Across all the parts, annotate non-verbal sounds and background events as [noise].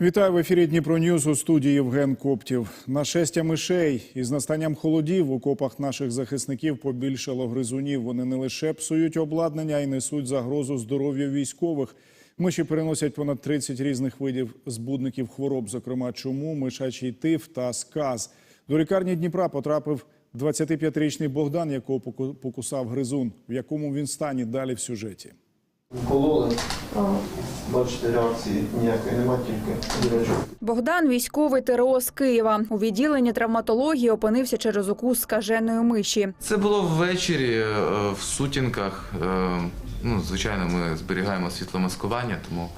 Вітаю в ефірі Дніпро Ньюз у студії Євген Коптів. Нашестя мишей із настанням холодів в окопах наших захисників побільшало гризунів. Вони не лише псують обладнання, й несуть загрозу здоров'ю військових. Миші переносять понад 30 різних видів збудників хвороб, зокрема чуму, мишачий тиф та сказ. До лікарні Дніпра потрапив 25-річний Богдан, якого поку- покусав гризун. В якому він стані далі в сюжеті. Укололи. Бачите, реакції ніякої нема, тільки дірочок. Богдан військовий ТРО з Києва. У відділенні травматології опинився через укус скаженої миші. Це було ввечері е, в сутінках. Е, Ну, звичайно, ми зберігаємо світломаскування, тому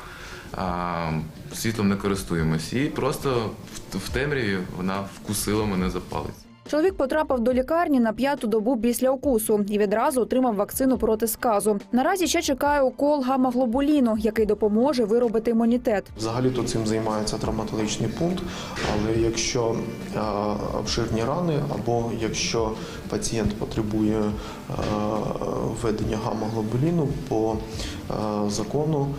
а, світлом не користуємось. І просто в, в темряві вона вкусила мене за палець. Чоловік потрапив до лікарні на п'яту добу після укусу і відразу отримав вакцину проти сказу. Наразі ще чекає укол гамаглобуліну, який допоможе виробити імунітет. Взагалі то цим займається травматологічний пункт, але якщо е, обширні рани, або якщо пацієнт потребує е, введення гамма-глобуліну по закону,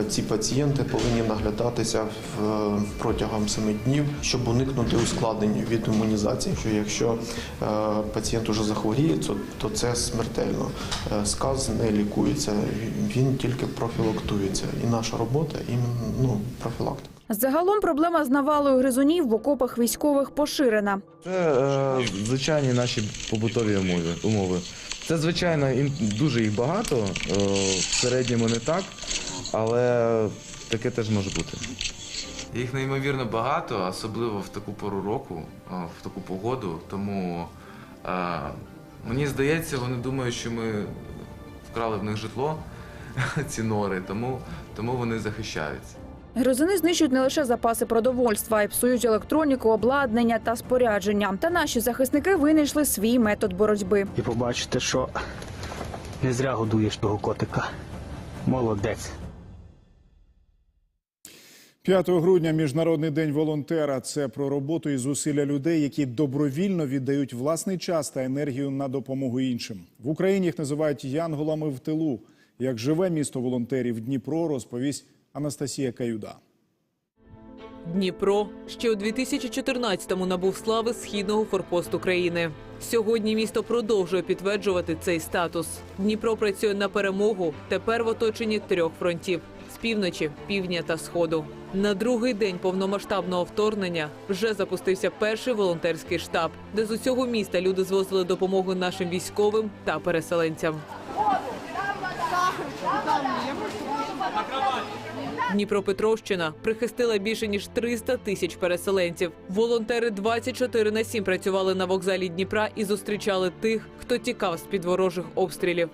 е, ці пацієнти повинні наглядатися в, протягом 7 днів, щоб уникнути ускладнень від імунізації. Що якщо е, пацієнт уже захворіє, то, це смертельно. Е, Сказ не лікується, він тільки профілактується. І наша робота іменно ну, профілактика. Загалом проблема з навалою гризунів в окопах військових поширена. Це е, звичайні наші побутові умови. Це звичайно їм дуже їх багато. Е, в середньому не так, але таке теж може бути. Їх неймовірно багато, особливо в таку пору року, в таку погоду. Тому а, мені здається, вони думають, що ми вкрали в них житло, [laughs] ці нори, тому, тому вони захищаються. Гризуни знищують не лише запаси продовольства, а й псують електроніку, обладнання та спорядження. Та наші захисники винайшли свій метод боротьби. і побачите, що не зря годуєш того котика. Молодець. 5 грудня міжнародний день волонтера. Це про роботу і зусилля людей, які добровільно віддають власний час та енергію на допомогу іншим. В Україні їх називають янголами в тилу. Як живе місто волонтерів Дніпро, розповість Анастасія Каюда. Дніпро ще у 2014-му набув слави східного форпосту країни. Сьогодні місто продовжує підтверджувати цей статус. Дніпро працює на перемогу тепер в оточенні трьох фронтів з півночі, півдня та сходу. На другий день повномасштабного вторгнення вже запустився перший волонтерський штаб, де з усього міста люди звозили допомогу нашим військовим та переселенцям. Дніпропетровщина прихистила більше ніж 300 тисяч переселенців. Волонтери 24 на 7 працювали на вокзалі Дніпра і зустрічали тих, хто тікав з під ворожих обстрілів.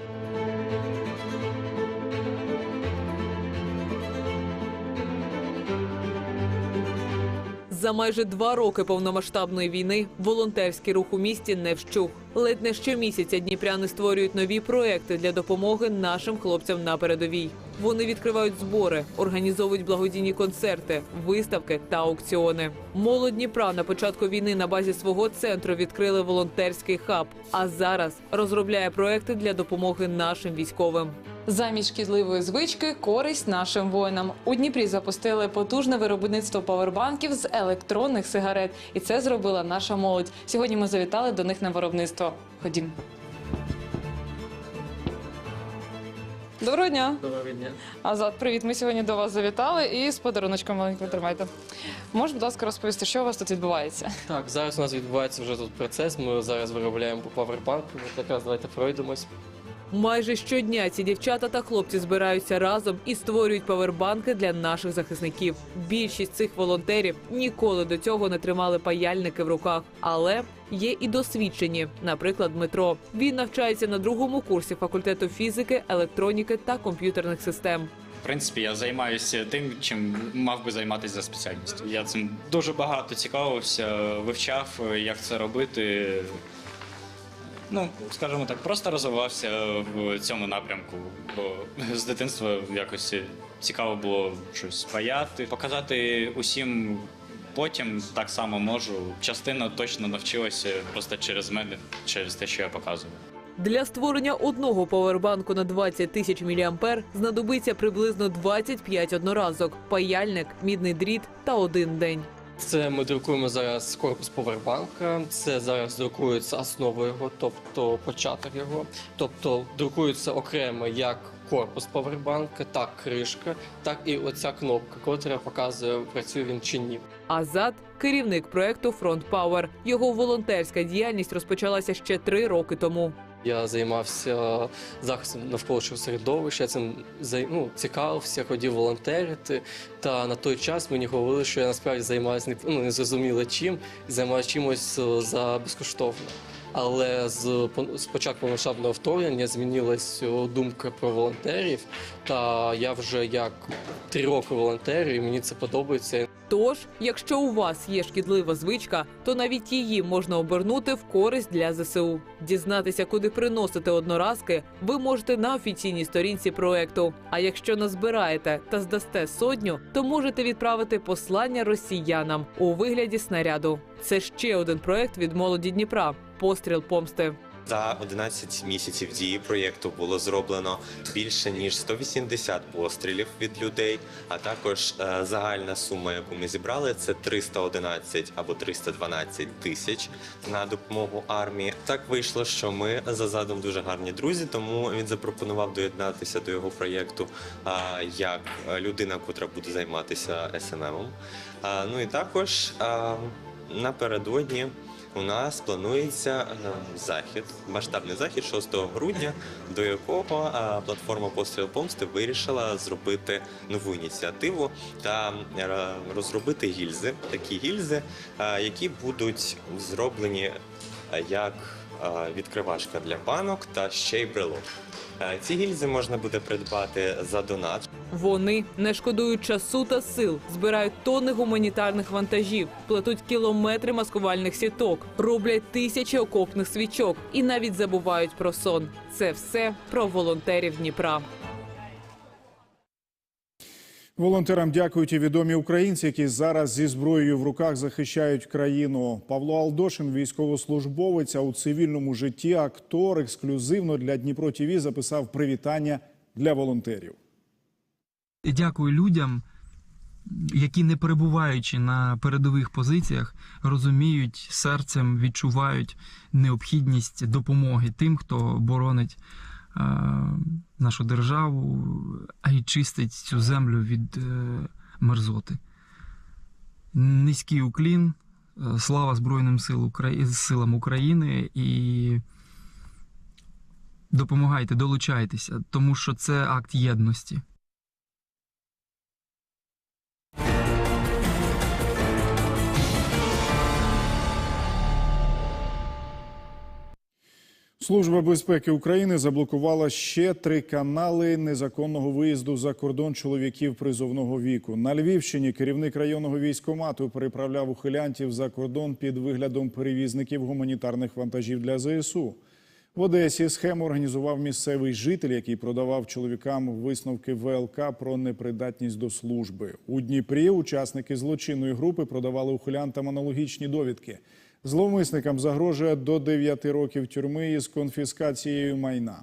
За майже два роки повномасштабної війни волонтерський рух у місті не вщух. Ледь не щомісяця дніпряни створюють нові проекти для допомоги нашим хлопцям на передовій. Вони відкривають збори, організовують благодійні концерти, виставки та аукціони. Молодь Дніпра на початку війни на базі свого центру відкрили волонтерський хаб. А зараз розробляє проекти для допомоги нашим військовим. Замість шкідливої звички користь нашим воїнам. У Дніпрі запустили потужне виробництво павербанків з електронних сигарет, і це зробила наша молодь. Сьогодні ми завітали до них на виробництво. Ходім. Доброго дня. Доброго дня. Азат, привіт. Ми сьогодні до вас завітали і з подаруночком маленьким тримайте. Можеш, будь ласка, розповісти, що у вас тут відбувається? Так, зараз у нас відбувається вже тут процес. Ми зараз виробляємо павербанк. Ми Якраз давайте пройдемось. Майже щодня ці дівчата та хлопці збираються разом і створюють павербанки для наших захисників. Більшість цих волонтерів ніколи до цього не тримали паяльники в руках, але є і досвідчені. Наприклад, Дмитро. Він навчається на другому курсі факультету фізики, електроніки та комп'ютерних систем. В принципі, я займаюся тим, чим мав би займатися за спеціальністю. Я цим дуже багато цікавився, вивчав, як це робити. Ну, скажімо так, просто розвивався в цьому напрямку, бо з дитинства якось цікаво було щось паяти, показати усім. Потім так само можу. Частина точно навчилася просто через мене, через те, що я показую. Для створення одного павербанку на 20 тисяч міліампер знадобиться приблизно 25 одноразок, паяльник, мідний дріт та один день. Це ми друкуємо зараз корпус повербанка. Це зараз друкується основа його, тобто початок його. Тобто друкується окремо як корпус повербанка, так кришка, так і оця кнопка, котра показує, працює він чи ні. Азат керівник проекту Фронт Пауер. Його волонтерська діяльність розпочалася ще три роки тому. Я займався захистом навколишнього середовища, я цим ну, цікавився, ходив волонтерити. Та на той час мені говорили, що я насправді займаюся ну, зрозуміло чим, займаюся чимось е, за безкоштовно. Але з, з початку масштабного вторгнення змінилась е, думка про волонтерів. Та я вже як три роки волонтерю, і мені це подобається. Тож, якщо у вас є шкідлива звичка, то навіть її можна обернути в користь для ЗСУ. Дізнатися, куди приносити одноразки, ви можете на офіційній сторінці проекту. А якщо назбираєте та здасте сотню, то можете відправити послання росіянам у вигляді снаряду. Це ще один проект від молоді Дніпра. Постріл помсти. За 11 місяців дії проєкту було зроблено більше ніж 180 пострілів від людей. А також е, загальна сума, яку ми зібрали, це 311 або 312 тисяч на допомогу армії. Так вийшло, що ми за задом дуже гарні друзі, тому він запропонував доєднатися до його проєкту як людина, котра буде займатися СММом. Ну і також напередодні. У нас планується е, захід, масштабний захід 6 грудня, до якого е, платформа Постріл Помсти вирішила зробити нову ініціативу та е, розробити гільзи, такі гільзи, які будуть зроблені як відкривашка для банок та ще й брелок. Ці гільзи можна буде придбати за донат. Вони не шкодують часу та сил, збирають тонни гуманітарних вантажів, плетуть кілометри маскувальних сіток, роблять тисячі окопних свічок і навіть забувають про сон. Це все про волонтерів Дніпра. Волонтерам дякують і відомі українці, які зараз зі зброєю в руках захищають країну. Павло Алдошин, військовослужбовець, а у цивільному житті актор, ексклюзивно для Дніпро ТІВІ записав привітання для волонтерів. Дякую людям, які не перебуваючи на передових позиціях, розуміють серцем, відчувають необхідність допомоги тим, хто боронить е, нашу державу, а й чистить цю землю від е, мерзоти. Низький уклін, е, слава Збройним сил Украї... силам України і допомагайте, долучайтеся, тому що це акт єдності. Служба безпеки України заблокувала ще три канали незаконного виїзду за кордон чоловіків призовного віку. На Львівщині керівник районного військомату переправляв ухилянтів за кордон під виглядом перевізників гуманітарних вантажів для ЗСУ. В Одесі схему організував місцевий житель, який продавав чоловікам висновки ВЛК про непридатність до служби. У Дніпрі учасники злочинної групи продавали ухилянтам аналогічні довідки. Зловмисникам загрожує до 9 років тюрми із конфіскацією майна.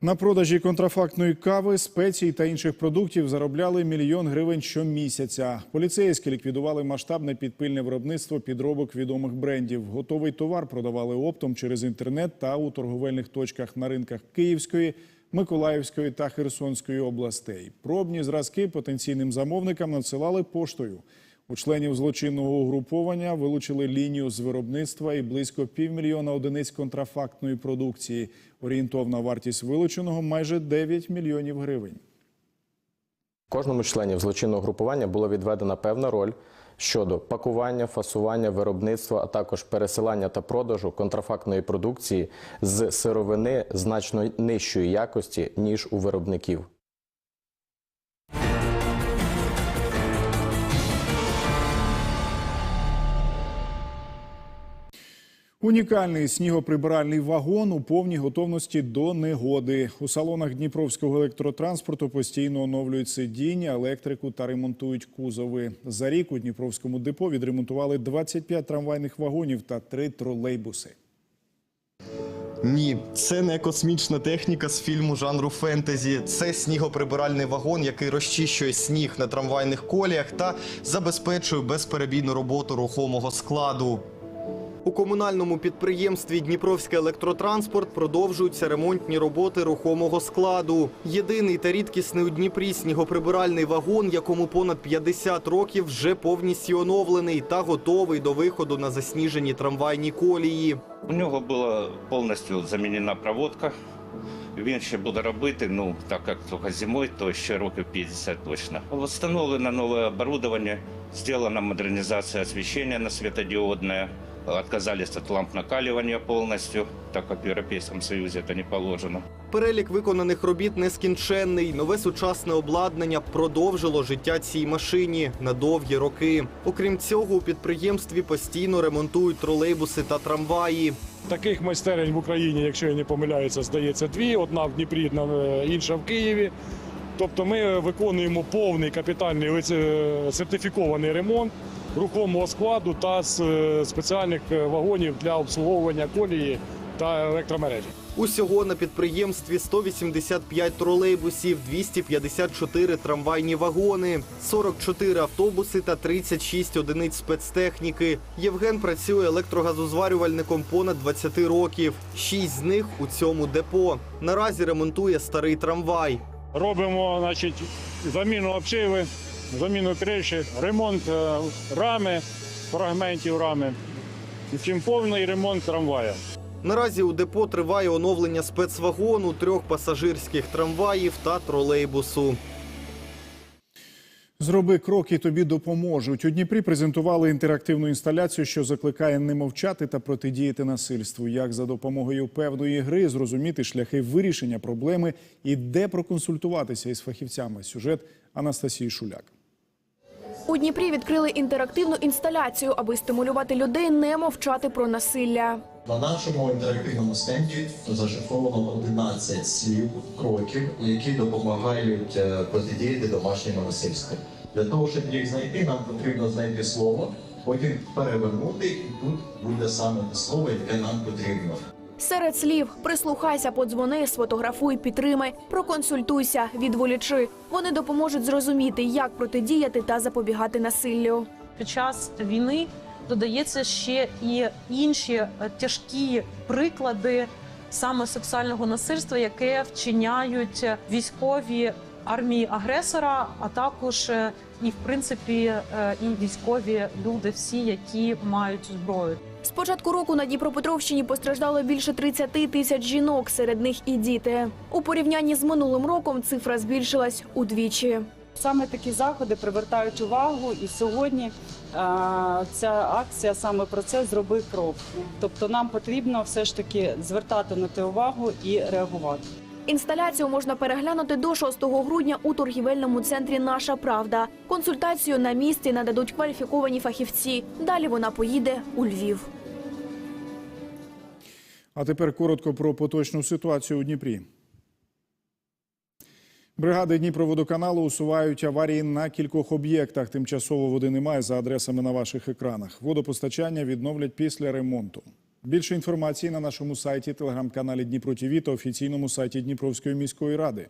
На продажі контрафактної кави, спецій та інших продуктів заробляли мільйон гривень щомісяця. Поліцейські ліквідували масштабне підпильне виробництво підробок відомих брендів. Готовий товар продавали оптом через інтернет та у торговельних точках на ринках Київської, Миколаївської та Херсонської областей. Пробні зразки потенційним замовникам надсилали поштою. У членів злочинного угруповання вилучили лінію з виробництва і близько півмільйона одиниць контрафактної продукції. Орієнтовна вартість вилученого майже 9 мільйонів гривень. Кожному членів злочинного групування було відведена певна роль щодо пакування, фасування, виробництва, а також пересилання та продажу контрафактної продукції з сировини значно нижчої якості ніж у виробників. Унікальний снігоприбиральний вагон у повній готовності до негоди. У салонах Дніпровського електротранспорту постійно оновлюють сидіння, електрику та ремонтують кузови. За рік у Дніпровському депо відремонтували 25 трамвайних вагонів та 3 тролейбуси. Ні, це не космічна техніка з фільму жанру фентезі. Це снігоприбиральний вагон, який розчищує сніг на трамвайних коліях та забезпечує безперебійну роботу рухомого складу. У комунальному підприємстві Дніпровський електротранспорт продовжуються ремонтні роботи рухомого складу. Єдиний та рідкісний у Дніпрі снігоприбиральний вагон, якому понад 50 років, вже повністю оновлений та готовий до виходу на засніжені трамвайні колії. У нього була повністю замінена проводка. Він ще буде робити, ну так як тільки зимою, то ще років 50 точно. Встановлено нове оборудование, зроблена модернізація освітлення на світодіодне. Отказались от ламп накаливания полностью, так как в Европейском Союзе это не положено. Перелік виконаних робіт нескінченний. Нове сучасне обладнання продовжило життя цій машині на довгі роки. Окрім цього, у підприємстві постійно ремонтують тролейбуси та трамваї. Таких майстерень в Україні, якщо я не помиляюся, здається дві: одна в Дніпрі, одна- інша в Києві. Тобто ми виконуємо повний капітальний сертифікований ремонт рухомого складу та з е, спеціальних е, вагонів для обслуговування колії та електромережі. Усього на підприємстві 185 тролейбусів, 254 трамвайні вагони, 44 автобуси та 36 одиниць спецтехніки. Євген працює електрогазозварювальником понад 20 років. Шість з них у цьому депо. Наразі ремонтує старий трамвай. Робимо значить, заміну обшиви, заміну криші, ремонт е, рами, фрагментів рами. І чим повний ремонт трамвая. Наразі у депо триває оновлення спецвагону, трьох пасажирських трамваїв та тролейбусу. Зроби крок і тобі допоможуть. У Дніпрі презентували інтерактивну інсталяцію, що закликає не мовчати та протидіяти насильству. Як за допомогою певної гри зрозуміти шляхи вирішення проблеми і де проконсультуватися із фахівцями. Сюжет Анастасії Шуляк. У Дніпрі відкрили інтерактивну інсталяцію, аби стимулювати людей не мовчати про насилля. На нашому інтерактивному стенді зашифровано 11 слів, кроків, які допомагають е, протидіяти домашньому насильству. Для того, щоб їх знайти, нам потрібно знайти слово, потім перевернути, і тут буде саме те слово, яке нам потрібно. Серед слів прислухайся, подзвони, сфотографуй, підтримай, проконсультуйся, відволічи. Вони допоможуть зрозуміти, як протидіяти та запобігати насиллю. Під час війни додається ще і інші е, тяжкі приклади саме сексуального насильства, яке вчиняють військові армії агресора, а також е, і в принципі е, і військові люди, всі, які мають зброю. З початку року на Дніпропетровщині постраждало більше 30 тисяч жінок, серед них і діти. У порівнянні з минулим роком цифра збільшилась удвічі. Саме такі заходи привертають увагу, і сьогодні е, ця акція саме про це зроби крок. Тобто нам потрібно все ж таки звертати на те увагу і реагувати. Інсталяцію можна переглянути до 6 грудня у торгівельному центрі Наша Правда. Консультацію на місці нададуть кваліфіковані фахівці. Далі вона поїде у Львів. А тепер коротко про поточну ситуацію у Дніпрі. Бригади Дніпроводоканалу усувають аварії на кількох об'єктах. Тимчасово води немає за адресами на ваших екранах. Водопостачання відновлять після ремонту. Більше інформації на нашому сайті, телеграм-каналі Дніпро ТІВІ та офіційному сайті Дніпровської міської ради.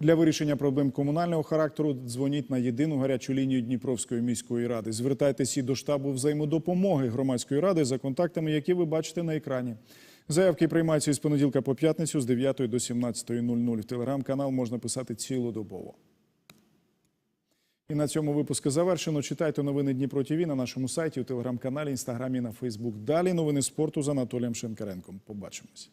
Для вирішення проблем комунального характеру дзвоніть на єдину гарячу лінію Дніпровської міської ради. Звертайтеся до штабу взаємодопомоги громадської ради за контактами, які ви бачите на екрані. Заявки приймаються із понеділка по п'ятницю з 9 до 17.00. В телеграм-канал можна писати цілодобово. І на цьому випуску завершено. Читайте новини Дніпро ТІВІ на нашому сайті, у телеграм-каналі, інстаграмі, на Фейсбук. Далі новини спорту з Анатолієм Шенкаренком. Побачимось.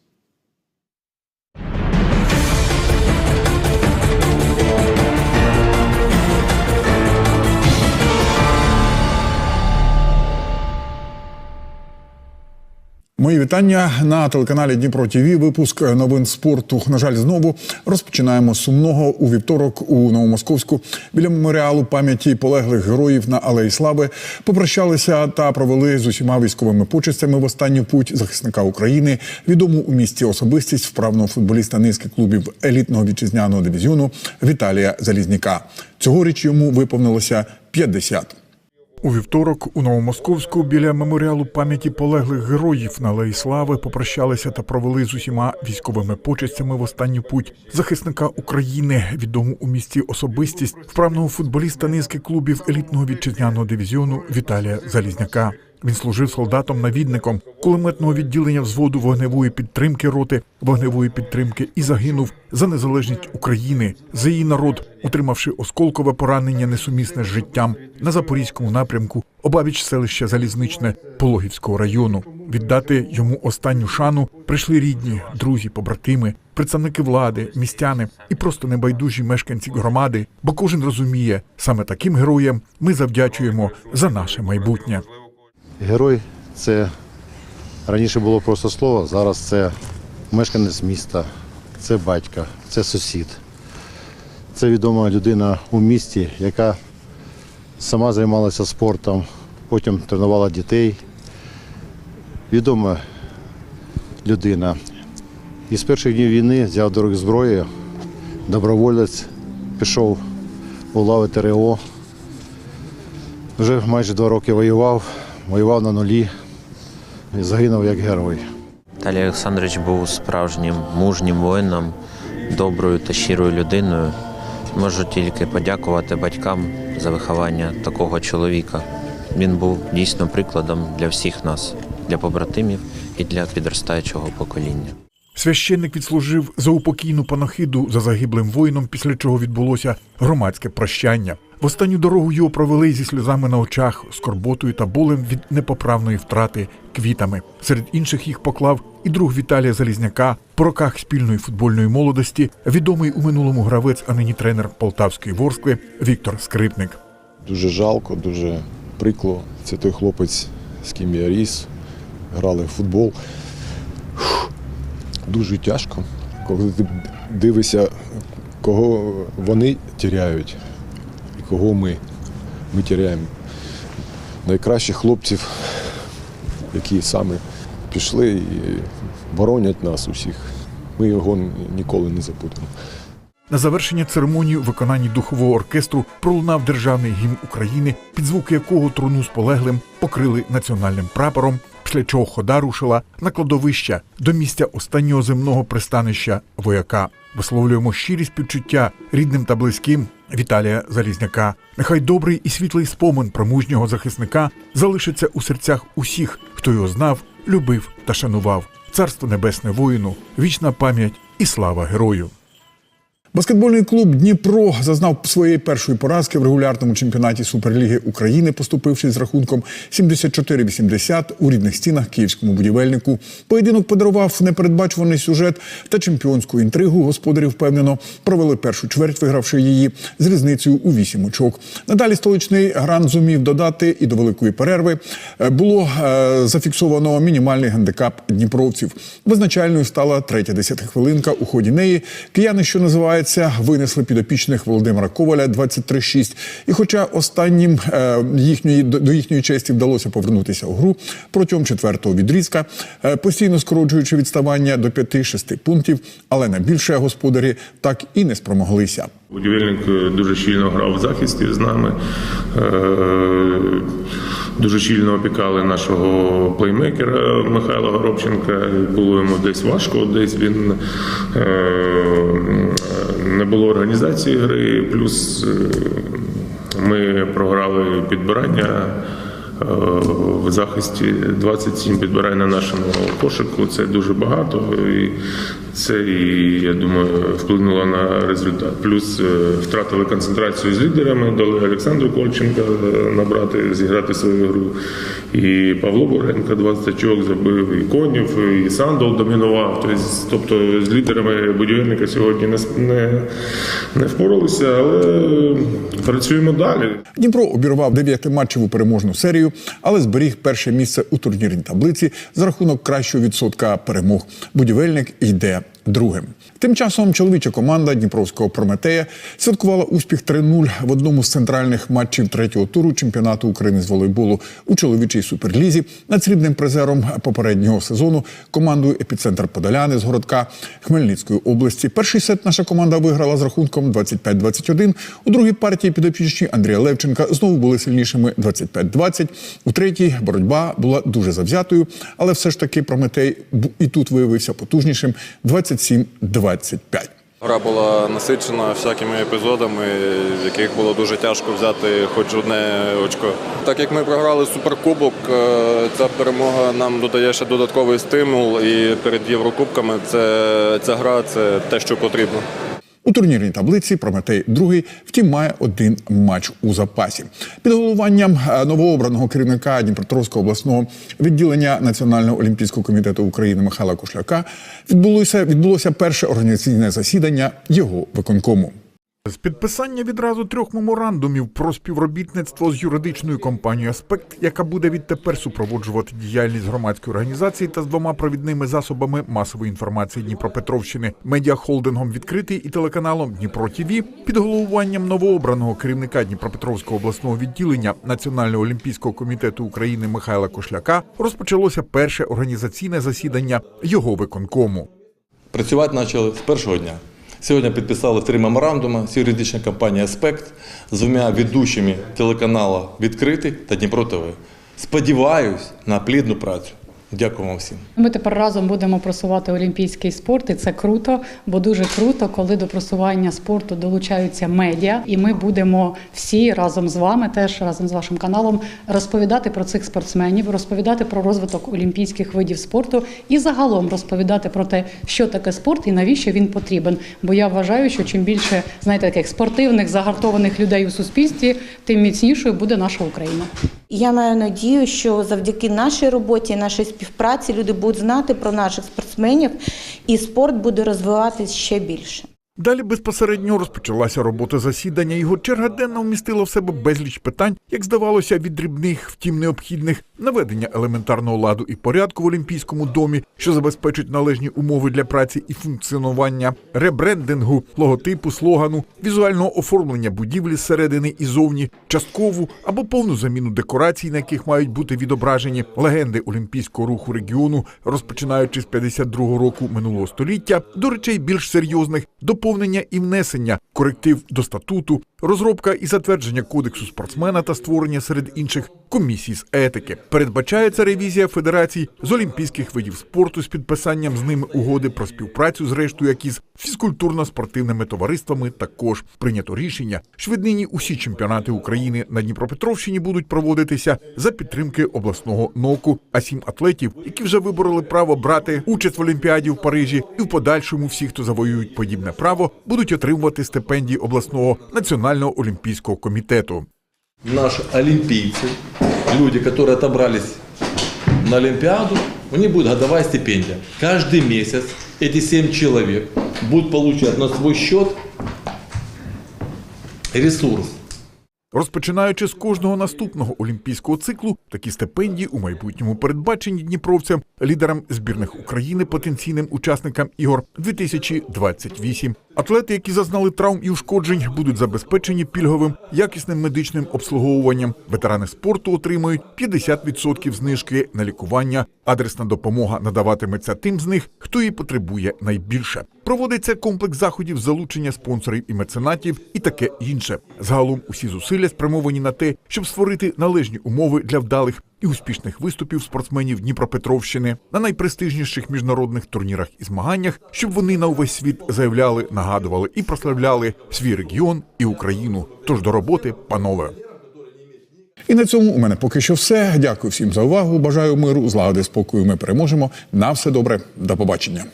Мої вітання на телеканалі Дніпро ТІВІ. Випуск новин спорту. На жаль, знову розпочинаємо сумного у вівторок у Новомосковську біля меморіалу пам'яті полеглих героїв на Алеї Слави. Попрощалися та провели з усіма військовими почестями в останню путь захисника України, відому у місті особистість вправного футболіста низки клубів елітного вітчизняного дивізіону Віталія Залізняка. Цьогоріч йому виповнилося 50. У вівторок у Новомосковську біля меморіалу пам'яті полеглих героїв на Леї Слави попрощалися та провели з усіма військовими почестями в останню путь захисника України, відому у місті особистість, вправного футболіста низки клубів елітного вітчизняного дивізіону Віталія Залізняка. Він служив солдатом-навідником кулеметного відділення взводу вогневої підтримки роти вогневої підтримки і загинув за незалежність України, за її народ, отримавши осколкове поранення несумісне з життям на запорізькому напрямку, обабіч селища Залізничне Пологівського району. Віддати йому останню шану прийшли рідні, друзі, побратими, представники влади, містяни і просто небайдужі мешканці громади. Бо кожен розуміє, саме таким героям ми завдячуємо за наше майбутнє. Герой це раніше було просто слово, зараз це мешканець міста, це батько, це сусід. Це відома людина у місті, яка сама займалася спортом, потім тренувала дітей. Відома людина. І з перших днів війни взяв до рук зброю, доброволець, пішов у лави ТРО. Вже майже два роки воював, воював на нулі і загинув як герой. Віталій Олександрович був справжнім мужнім воїном, доброю та щирою людиною. Можу тільки подякувати батькам за виховання такого чоловіка. Він був дійсно прикладом для всіх нас, для побратимів і для підростаючого покоління. Священник відслужив за упокійну панахиду за загиблим воїном, після чого відбулося громадське прощання. В останню дорогу його провели зі сльозами на очах, скорботою та болем від непоправної втрати квітами. Серед інших їх поклав і друг Віталія Залізняка, по роках спільної футбольної молодості, відомий у минулому гравець, а нині тренер Полтавської Ворскли Віктор Скрипник. Дуже жалко, дуже прикло. Це той хлопець, з ким я ріс, грали в футбол. Дуже тяжко, коли ти дивишся, кого вони тіряють кого ми. Ми тіряємо найкращих хлопців, які саме пішли і боронять нас усіх. Ми його ніколи не забудемо. На завершення церемонії у виконанні духового оркестру пролунав державний гімн України, під звуки якого труну з полеглим покрили національним прапором, після чого хода рушила на кладовище до місця останнього земного пристанища вояка. Висловлюємо щирі співчуття рідним та близьким Віталія Залізняка. Нехай добрий і світлий спомин про мужнього захисника залишиться у серцях усіх, хто його знав, любив та шанував. Царство небесне воїну, вічна пам'ять і слава герою. Баскетбольний клуб Дніпро зазнав своєї першої поразки в регулярному чемпіонаті Суперліги України, поступивши з рахунком 74-80 у рідних стінах київському будівельнику. Поєдинок подарував непередбачуваний сюжет та чемпіонську інтригу. Господарі впевнено провели першу чверть, вигравши її з різницею у 8 очок. Надалі столичний гран зумів додати і до великої перерви було е, зафіксовано мінімальний гандикап дніпровців. Визначальною стала третя десятихвилинка. У ході неї кияни, що називається, винесли підопічних Володимира Коваля 23-6. І хоча останнім е, їхньої до їхньої честі вдалося повернутися у гру протягом четвертого відрізка, е, постійно скорочуючи відставання до 5-6 пунктів, але на більше господарі так і не спромоглися. Будівельник е, дуже щільно грав в захисті з нами. Е, Дуже щільно опікали нашого плеймейкера Михайла Горобченка. Було йому десь важко, десь він е, не було організації гри, плюс е, ми програли підбирання. Е, В захисті 27 підбирань на нашому кошику. Це дуже багато, і це і я думаю вплинуло на результат. Плюс е, втратили концентрацію з лідерами, дали Олександру Кольченка набрати, зіграти свою гру. І Павло Боренко 20 очок забив, і Конів, і Сандол домінував. Тобто, тобто з лідерами будівельника сьогодні не, не, не впоралися, але працюємо далі. Дніпро обірвав дев'ятиматчеву переможну серію, але зберіг перше місце у турнірній таблиці за рахунок кращого відсотка перемог. Будівельник йде другим. Тим часом чоловіча команда Дніпровського Прометея святкувала успіх 3-0 в одному з центральних матчів третього туру чемпіонату України з волейболу у чоловічій суперлізі над срібним призером попереднього сезону командою Епіцентр Подоляни з городка Хмельницької області. Перший сет наша команда виграла з рахунком 25-21. У другій партії підопічні Андрія Левченка знову були сильнішими 25-20. У третій боротьба була дуже завзятою, але все ж таки Прометей і тут виявився потужнішим 27-25. Гра була насичена всякими епізодами, в яких було дуже тяжко взяти хоч одне очко. Так як ми програли суперкубок, е, ця перемога нам додає ще додатковий стимул. І перед Єврокубками це, ця гра це те, що потрібно. У турнірній таблиці Прометей другий, втім, має один матч у запасі. Під головуванням е, новообраного керівника Дніпропетровського обласного відділення Національного олімпійського комітету України Михайла Кошляка відбулося відбулося перше організаційне засідання його виконкому. З підписання відразу трьох меморандумів про співробітництво з юридичною компанією Аспект, яка буде відтепер супроводжувати діяльність громадської організації та з двома провідними засобами масової інформації Дніпропетровщини, медіахолдингом відкритий і телеканалом Дніпро ТІВІ під головуванням новообраного керівника Дніпропетровського обласного відділення Національного олімпійського комітету України Михайла Кошляка розпочалося перше організаційне засідання його виконкому. Працювати почали з першого дня. Сьогодні підписали три меморандуми з юридичною компанією Аспект з двома ведучими телеканалу Відкритий та Дніпро ТВ. Сподіваюсь на плідну працю. Дякую вам всім. Ми тепер разом будемо просувати олімпійський спорт, і це круто, бо дуже круто, коли до просування спорту долучаються медіа, і ми будемо всі разом з вами, теж разом з вашим каналом, розповідати про цих спортсменів, розповідати про розвиток олімпійських видів спорту і загалом розповідати про те, що таке спорт і навіщо він потрібен. Бо я вважаю, що чим більше знаєте, таких спортивних загартованих людей у суспільстві, тим міцнішою буде наша Україна. Я маю надію, що завдяки нашій роботі, нашій співпраці люди будуть знати про наших спортсменів, і спорт буде розвиватись ще більше. Далі безпосередньо розпочалася робота засідання. Його черга денна вмістила в себе безліч питань, як здавалося, від дрібних, втім необхідних наведення елементарного ладу і порядку в Олімпійському домі, що забезпечить належні умови для праці і функціонування, ребрендингу, логотипу, слогану, візуального оформлення будівлі зсередини і зовні, часткову або повну заміну декорацій, на яких мають бути відображені легенди олімпійського руху регіону, розпочинаючи з 52-го року минулого століття, до речей більш серйозних, доповнення і внесення, коректив до статуту, розробка і затвердження кодексу спортсмена та створення серед інших комісій з етики. Передбачається ревізія федерацій з олімпійських видів спорту з підписанням з ними угоди про співпрацю з рештою, як і з фізкультурно-спортивними товариствами. Також прийнято рішення, що віднині усі чемпіонати України на Дніпропетровщині будуть проводитися за підтримки обласного ноку. А сім атлетів, які вже вибороли право брати участь в Олімпіаді в Парижі, і в подальшому всі, хто завоюють подібне право, будуть отримувати стипендії обласного національного олімпійського комітету. Наши олимпийцы, люди, которые отобрались на Олимпиаду, у них будет годовая стипендия. Каждый месяц эти 7 человек будут получать на свой счет ресурс. Розпочинаючи з кожного наступного олімпійського циклу, такі стипендії у майбутньому передбачені дніпровцям, лідерам збірних України, потенційним учасникам ігор 2028. Атлети, які зазнали травм і ушкоджень, будуть забезпечені пільговим якісним медичним обслуговуванням. Ветерани спорту отримають 50% знижки на лікування. Адресна допомога надаватиметься тим з них, хто її потребує найбільше. Проводиться комплекс заходів залучення спонсорів і меценатів, і таке інше. Загалом усі зусилля спрямовані на те, щоб створити належні умови для вдалих і успішних виступів спортсменів Дніпропетровщини на найпрестижніших міжнародних турнірах і змаганнях, щоб вони на увесь світ заявляли, нагадували і прославляли свій регіон і Україну. Тож до роботи, панове. І на цьому у мене поки що все. Дякую всім за увагу. Бажаю миру, злагоди, спокою. Ми переможемо. На все добре. До побачення.